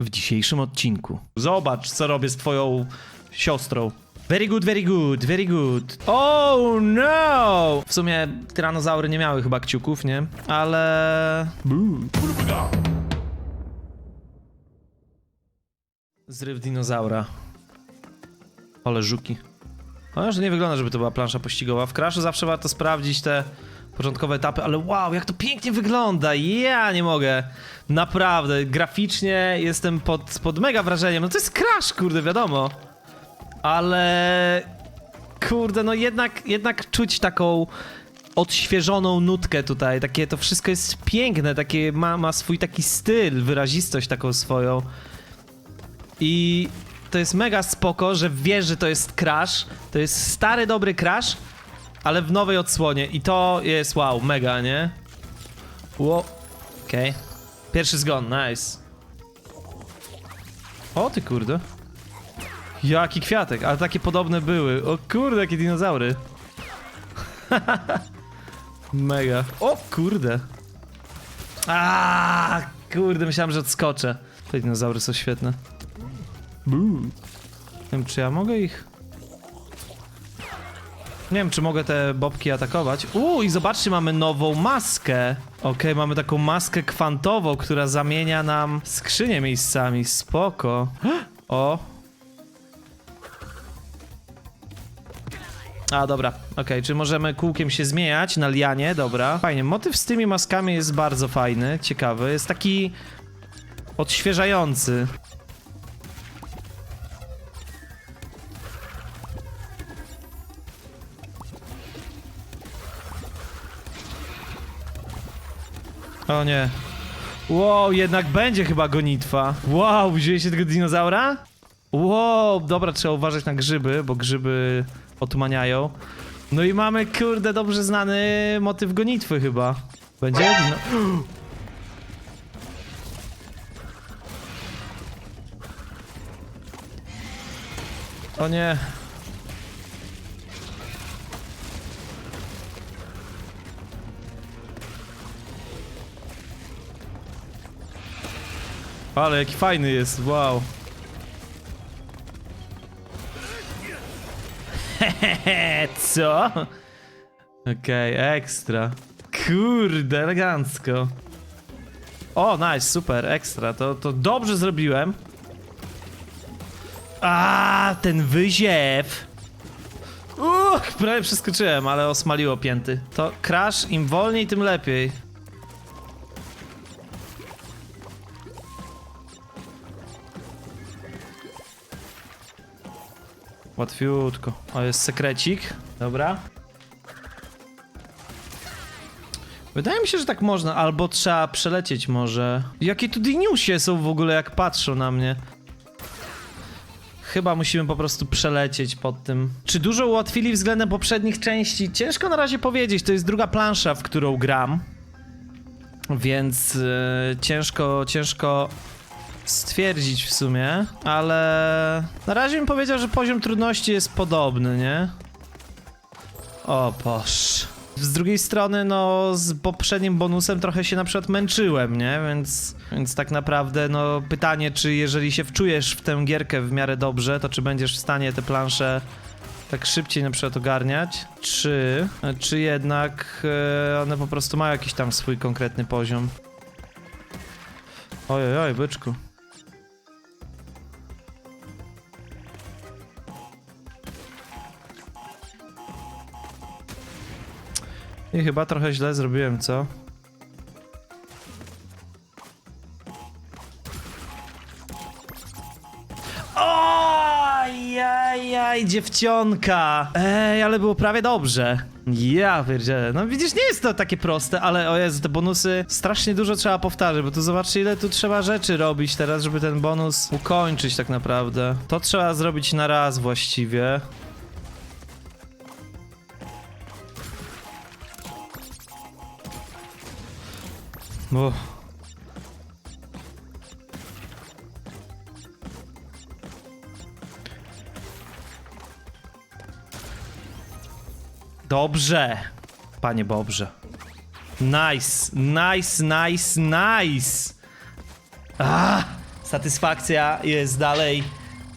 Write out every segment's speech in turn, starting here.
w dzisiejszym odcinku. Zobacz, co robię z twoją siostrą. Very good, very good, very good. Oh no! W sumie tyranozaury nie miały chyba kciuków, nie? Ale... Zryw dinozaura. Ale żuki. No, że nie wygląda, żeby to była plansza pościgowa. W Crashu zawsze warto sprawdzić te początkowe etapy, ale wow, jak to pięknie wygląda! Ja nie mogę. Naprawdę, graficznie jestem pod, pod mega wrażeniem. No to jest Crash, kurde, wiadomo. Ale... Kurde, no jednak, jednak czuć taką odświeżoną nutkę tutaj. Takie, to wszystko jest piękne, takie ma, ma swój taki styl, wyrazistość taką swoją. I to jest mega spoko, że wiesz, że to jest Crash. To jest stary, dobry Crash, ale w nowej odsłonie. I to jest wow, mega, nie? Wow. Okej. Pierwszy zgon, nice. O ty kurde. Jaki kwiatek, ale takie podobne były. O kurde, jakie dinozaury. Mega. O kurde. A kurde, myślałem, że odskoczę. Te dinozaury są świetne. Buu. Nie wiem, czy ja mogę ich... Nie wiem, czy mogę te bobki atakować. Uuu, i zobaczcie, mamy nową maskę. Okej, mamy taką maskę kwantową, która zamienia nam skrzynię miejscami. Spoko. O. A, dobra. Okej, czy możemy kółkiem się zmieniać na lianie? Dobra. Fajnie. Motyw z tymi maskami jest bardzo fajny, ciekawy. Jest taki odświeżający. O nie. Wow, jednak będzie chyba gonitwa. Wow, wzięliście tego dinozaura? Wow, dobra, trzeba uważać na grzyby, bo grzyby otumaniają. No i mamy, kurde, dobrze znany motyw gonitwy chyba. Będzie? No. O nie. Ale jaki fajny jest, wow. Hehehe, co? Okej, ekstra. Kurde, elegancko. O, nice, super, ekstra. To, to dobrze zrobiłem. A, ten wyziew. Uch, prawie przeskoczyłem, ale osmaliło pięty. To crash, im wolniej, tym lepiej. Łatwiutko. O, jest sekrecik. Dobra. Wydaje mi się, że tak można, albo trzeba przelecieć może. Jakie tu diniusie są w ogóle, jak patrzą na mnie. Chyba musimy po prostu przelecieć pod tym. Czy dużo ułatwili względem poprzednich części? Ciężko na razie powiedzieć, to jest druga plansza, w którą gram. Więc yy, ciężko, ciężko stwierdzić w sumie, ale na razie bym powiedział, że poziom trudności jest podobny, nie? O boż. Z drugiej strony, no, z poprzednim bonusem trochę się na przykład męczyłem, nie? Więc, więc tak naprawdę, no, pytanie, czy jeżeli się wczujesz w tę gierkę w miarę dobrze, to czy będziesz w stanie te plansze tak szybciej na przykład ogarniać, czy, czy jednak e, one po prostu mają jakiś tam swój konkretny poziom. Ojej, oj, byczku. I chyba trochę źle zrobiłem, co? Ojajaj, dziewcionka! Ej, ale było prawie dobrze. Ja pierdzielę. No widzisz, nie jest to takie proste, ale o Jezu, te bonusy strasznie dużo trzeba powtarzać, bo tu zobaczcie ile tu trzeba rzeczy robić teraz, żeby ten bonus ukończyć tak naprawdę. To trzeba zrobić na raz właściwie. Uff. Dobrze, panie Bobrze. Nice, nice, nice, nice. A, Satysfakcja jest dalej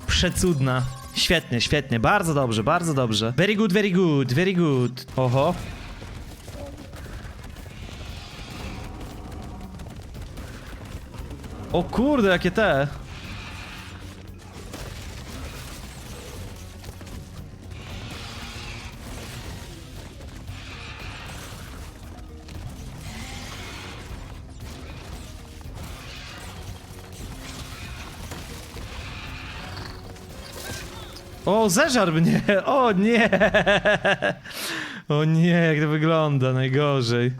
przecudna. Świetnie, świetnie, bardzo dobrze, bardzo dobrze. Very good, very good, very good. Oho. O kurde, jakie te. O, zeżar mnie! O nie! O nie, jak to wygląda, najgorzej.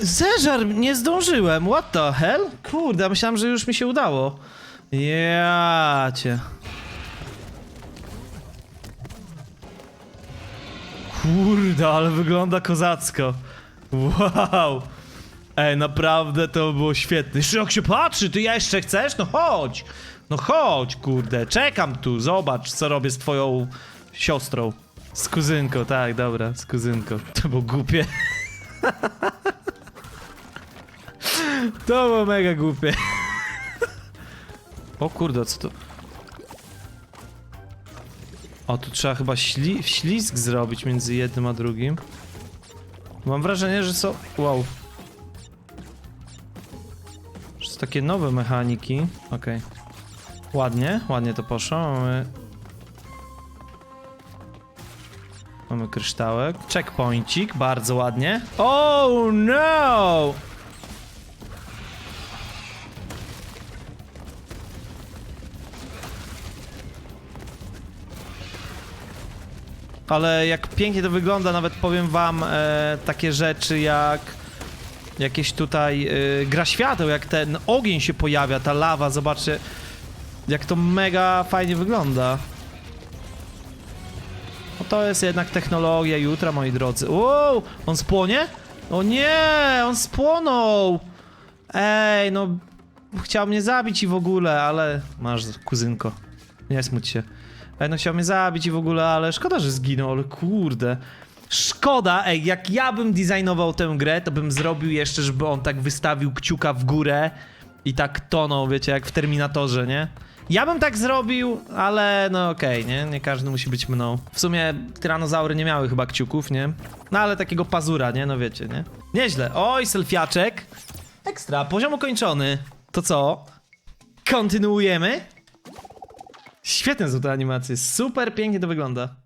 Zeżar, nie zdążyłem, what the hell? Kurde, myślałem, że już mi się udało. Ja cię. Kurde, ale wygląda kozacko. Wow. Ej, naprawdę to było świetne. Jeszcze jak się patrzy, ty jeszcze chcesz? No chodź! No chodź, kurde, czekam tu, zobacz, co robię z twoją siostrą. Z kuzynką, tak, dobra, z kuzynką. To było głupie. To było mega głupie. O kurde, co to? O, tu trzeba chyba śli ślizg zrobić między jednym a drugim. Mam wrażenie, że są... Wow. Że są takie nowe mechaniki. Okej. Ładnie, ładnie to poszło. Mamy... Mamy kryształek. Checkpointik, bardzo ładnie. Oh no! Ale jak pięknie to wygląda, nawet powiem wam e, takie rzeczy jak jakieś tutaj e, gra świateł, jak ten ogień się pojawia, ta lawa, zobaczcie jak to mega fajnie wygląda. No to jest jednak technologia jutra, moi drodzy. Wow, on spłonie? O nie, on spłonął! Ej, no chciał mnie zabić i w ogóle, ale masz kuzynko. Nie smuć się. Ej, no chciał mnie zabić i w ogóle, ale szkoda, że zginął, ale kurde. Szkoda, ej, jak ja bym designował tę grę, to bym zrobił jeszcze, żeby on tak wystawił kciuka w górę i tak tonął, wiecie, jak w Terminatorze, nie? Ja bym tak zrobił, ale no okej, nie? Nie każdy musi być mną. W sumie tyranozaury nie miały chyba kciuków, nie? No ale takiego pazura, nie? No wiecie, nie? Nieźle. Oj, selfiaczek. Ekstra, poziom ukończony. To co? Kontynuujemy? Świetne są te animacje, super pięknie to wygląda.